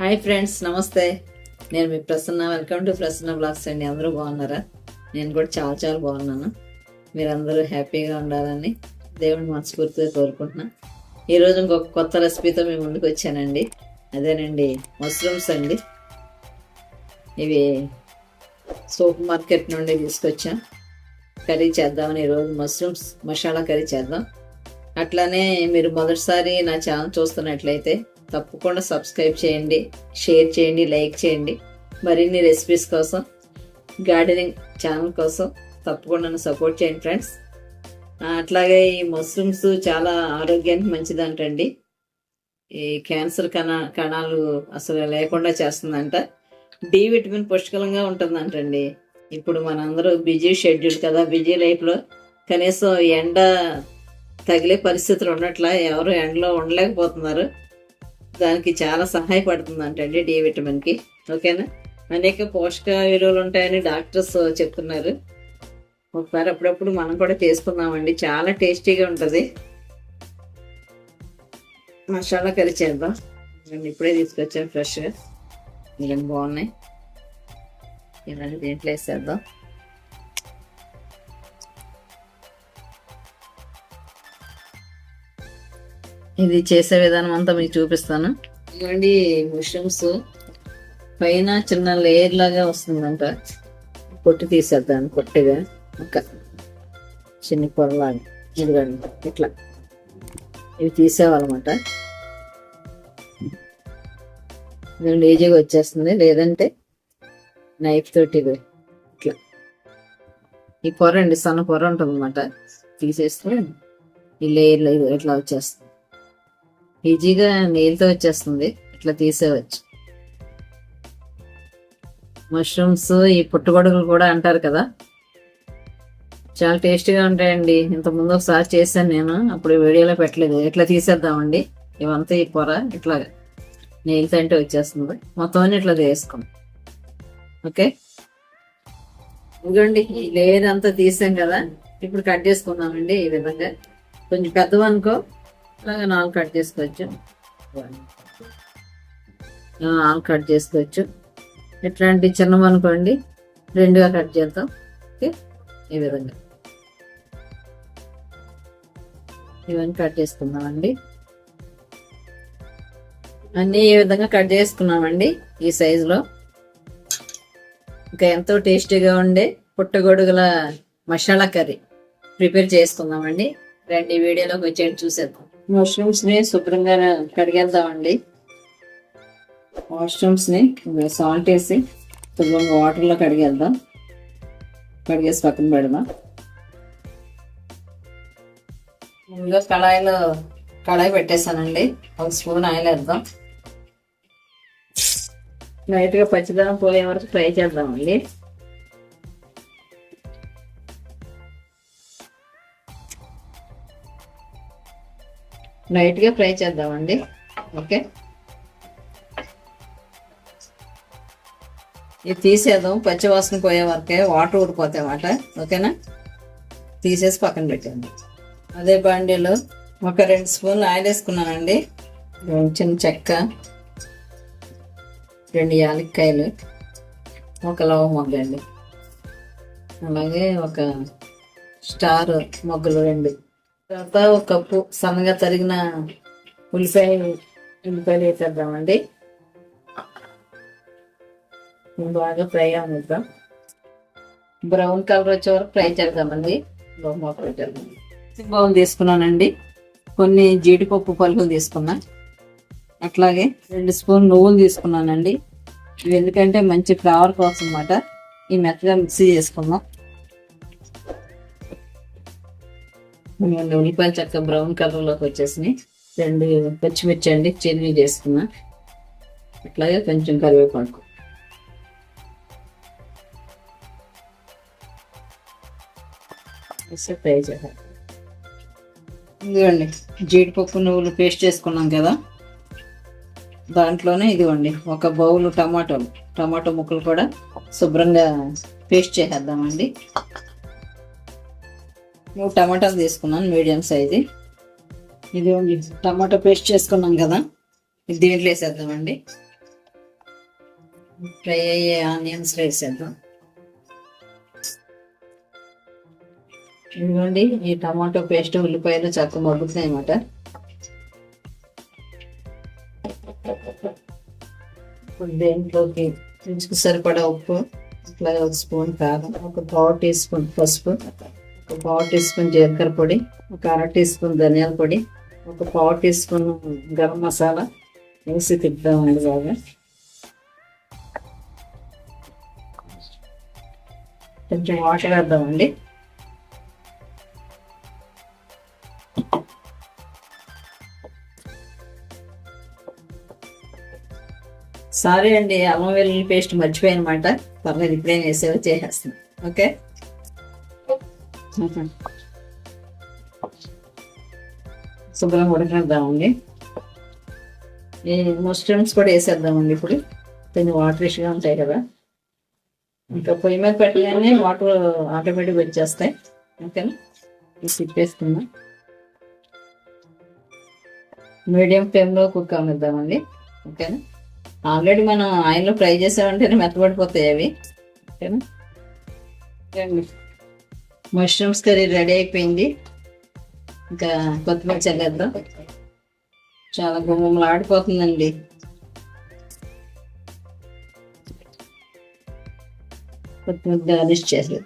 Hi friends namaste. నేను మీ Prasanna welcome to Prasanna blogs అండి. అందరూ బాగున్నారా? నేను కూడా చాలా చాలా బాగున్నాను. మీరందరూ హ్యాపీగా ఉండాలని దేవుని మనస్ఫూర్తిగా కోరుకుంటున్నా. ఈరోజు ఇంకొక కొత్త రెసిపీతో మీ ముందుకు వచ్చానండి. అదేనండి మష్రూమ్స్ అండి. ఇవి సూపర్ మార్కెట్ నుండి తీసుకొచ్చా. కర్రీ చేద్దామని ఈరోజు మష్రూమ్స్ మసాలా కర్రీ చేద్దాం. అట్లానే మీరు మొదటిసారి నా ఛానల్ చూస్తున్నట్లయితే తప్పకుండా సబ్స్క్రైబ్ చేయండి షేర్ చేయండి లైక్ చేయండి. మరిన్ని రెసిపీస్ కోసం గార్డెనింగ్ ఛానల్ కోసం తప్పకుండా నన్ను సపోర్ట్ చేయండి ఫ్రెండ్స్. అట్లాగే ఈ మష్రూమ్స్ చాలా ఆరోగ్యానికి మంచిదంటండి. ఈ క్యాన్సర్ కణ కణాలు అసలు లేకుండా చేస్తుందంట. డి విటమిన్ పుష్కలంగా ఉంటుందంటండి. ఇప్పుడు మనందరూ బిజీ షెడ్యూల్ కదా బిజీ లైఫ్లో. కనీసం ఎండ తగిలే పరిస్థితులు ఉన్నట్ల ఎవరు ఎండలో ఉండలేకపోతున్నారు. దానికి చాలా సహాయపడుతుంది అంటండి డి విటమిన్కి. ఓకేనా? అనేక పోషక విలువలు ఉంటాయని డాక్టర్స్ చెప్తున్నారు. ఒకసారి అప్పుడప్పుడు మనం కూడా చేసుకుందామండి. చాలా టేస్టీగా ఉంటుంది. మసాలా కర్రీ చేద్దాం. నేను ఇప్పుడే తీసుకొచ్చాను ఫ్రెష్గా ఇవన్నీ బాగున్నాయి. ఇలాంటి దీంట్లో వేసేద్దాం. ఇది చేసే విధానం అంతా మీకు చూపిస్తాను. ఇవ్వండి మష్రూమ్స్ పైన చిన్న లేయర్ లాగా వస్తుందంట. పొట్టు తీసేద్దాం పొట్టిగా ఒక చిన్న పొరలాగా. ఇదిగోండి ఇట్లా. ఇవి తీసేవాలన్నమాట ఇదండి ఈజీగా వచ్చేస్తుంది. లేదంటే నైఫ్ తోటి ఇది ఇట్లా. ఈ పొర అండి సన్న పొర ఉంటుంది అనమాట తీసేస్తే ఈ లేయర్లో ఇట్లా వచ్చేస్తుంది. ఈజీగా నీళ్ళతో వచ్చేస్తుంది. ఇట్లా తీసేవచ్చు మష్రూమ్స్ ఈ పుట్టగొడుగులు కూడా అంటారు కదా. చాలా టేస్టీగా ఉంటాయండి. ఇంతకుముందు ముందు ఒకసారి చేశాను నేను. అప్పుడు వీడియోలో పెట్టలేదు. ఇట్లా తీసేద్దామండి. ఇవంతా ఈ పొర ఇట్లా నీళ్ళతో అంటే వచ్చేస్తుంది. మొత్తం అన్ని ఇట్లా వేసుకోండి. ఓకే? ఇదిగోండి లేదంతా తీసాం కదా. ఇప్పుడు కట్ చేసుకుందామండి ఈ విధంగా. కొంచెం పెద్దవనుకో. అలాగే నాలుగు కట్ చేసుకోవచ్చు. నాలుగు కట్ చేసుకోవచ్చు. ఇట్లాంటి చిన్నవి అనుకోండి రెండుగా కట్ చేద్దాం. ఓకే? ఈ విధంగా. ఇవన్నీ కట్ చేసుకుందామండి. అన్నీ ఈ విధంగా కట్ చేసుకున్నామండి ఈ సైజులో. ఇంకా ఎంతో టేస్టీగా ఉండే పుట్టగొడుగుల మసాలా కర్రీ ప్రిపేర్ చేసుకుందామండి. రండి వీడియోలోకి వచ్చేయండి చూసేద్దాం. మష్రూమ్స్ని శుభ్రంగా కడిగేద్దామండి. మష్రూమ్స్ని సాల్ట్ వేసి శుభ్రంగా వాటర్లో కడిగేద్దాం. కడిగేసి పక్కన పెడదాం. ముందుగా కళాయిలో కళాయి పెట్టేసానండి ఒక స్పూన్ ఆయిల్ వేద్దాం. లైట్గా పచ్చిదనం పోయే వరకు ఫ్రై చేద్దామండి. లైట్గా ఫ్రై చేద్దామండి. ఓకే. ఇది తీసేద్దాం. పచ్చివాసన పోయే వరకే వాటర్ ఊడిపోతాయి అన్నమాట. ఓకేనా? తీసేసి పక్కన పెట్టండి అదే బాండీలో ఒక రెండు స్పూన్లు ఆయిల్ వేసుకున్నానండి. చిన్న చెక్క రెండు యాలక్కాయలు ఒక లవ మొగ్గ అండి. అలాగే ఒక స్టార్ మొగ్గలు రెండు. తర్వాత ఒక కప్పు సన్నగా తరిగిన ఉల్లిపాయ ఉల్లిపాయలు వేసేద్దామండి. బాగా ఫ్రై అవ్వద్దాం బ్రౌన్ కలర్ వచ్చే వరకు ఫ్రై చేద్దామండి. బౌల్ తీసుకున్నానండి. కొన్ని జీడిపప్పు పలుకులు తీసుకున్నా. అట్లాగే రెండు స్పూన్ నువ్వులు తీసుకున్నానండి. ఇవి ఎందుకంటే మంచి ఫ్లేవర్ కోసం అన్నమాట. ఈ మెత్తగా మిక్సీ చేసుకుందాం. రెండు ఉల్లిపాయలు చక్క బ్రౌన్ కలర్లోకి వచ్చేసినాయి. రెండు పచ్చిమిర్చి అండి చిన్నవి చేసుకున్నా. అట్లాగే కొంచెం కరివేపాకు. వేసి ఫ్రై చేయాలి ఇదిగోండి జీడిపప్పు నువ్వులు పేస్ట్ చేసుకున్నాం కదా. దాంట్లోనే ఇదిగోండి ఒక బౌల్ టమాటోలు. టమాటో ముక్కలు కూడా శుభ్రంగా పేస్ట్ చేసేద్దామండి. మూడు టమాటాలు తీసుకున్నాను మీడియం సైజు. ఇది టమాటో పేస్ట్ చేసుకున్నాం కదా ఇది దీంట్లో వేసేద్దామండి. ఫ్రై అయ్యే ఆనియన్స్ వేసేద్దాం. ఇదిగోండి ఈ టమాటో పేస్ట్ ఉల్లిపాయలు చక్కగా మగ్గుతున్నాయి అన్నమాట. ఇప్పుడు దేంట్లోకి రుచికి సరిపడా ఉప్పు అట్లాగే ఒక స్పూన్ కారం ఒక పావు టీ స్పూన్ పసుపు. ఒక పావు టీ స్పూన్ జీలకర్ర పొడి ఒక అర టీ స్పూన్ ధనియాల పొడి ఒక పావు టీ స్పూన్ గరం మసాలా వేసి తిప్పుదామండి బాగా కొంచెం వాటర్ వేద్దామండి సారీ అండి అల్లం వెల్లుల్లి పేస్ట్ మర్చిపోయానమాట. పర్లేదు ఇప్పుడేం వేసేవో చేసేస్తాను ఓకే? శుభ్రం ఉడకనిద్దామండి. ఈ మష్రూమ్స్ కూడా వేసేద్దామండి ఇప్పుడు. కొంచెం వాటరిష్గా ఉంటాయి కదా. ఇంకా పొయ్యి మీద పెట్టగానే వాటర్ ఆటోమేటిక్ వచ్చేస్తాయి. ఓకేనా ఇది తిప్పేసుకుందాం మీడియం ఫ్లేమ్లో కుక్ అమ్మిద్దామండి ఓకేనా? ఆల్రెడీ మనం ఆయిల్లో ఫ్రై చేసామంటేనే మెత్తబడిపోతాయి అవి. ఓకేనా? మష్రూమ్స్ కర్రీ రెడీ అయిపోయింది. ఇంకా కొత్తిమీర చల్లేద్దాం. చాలా గుమ్మలు ఆడిపోతుందండి. కొత్తిమీర గార్నిష్ చేసేది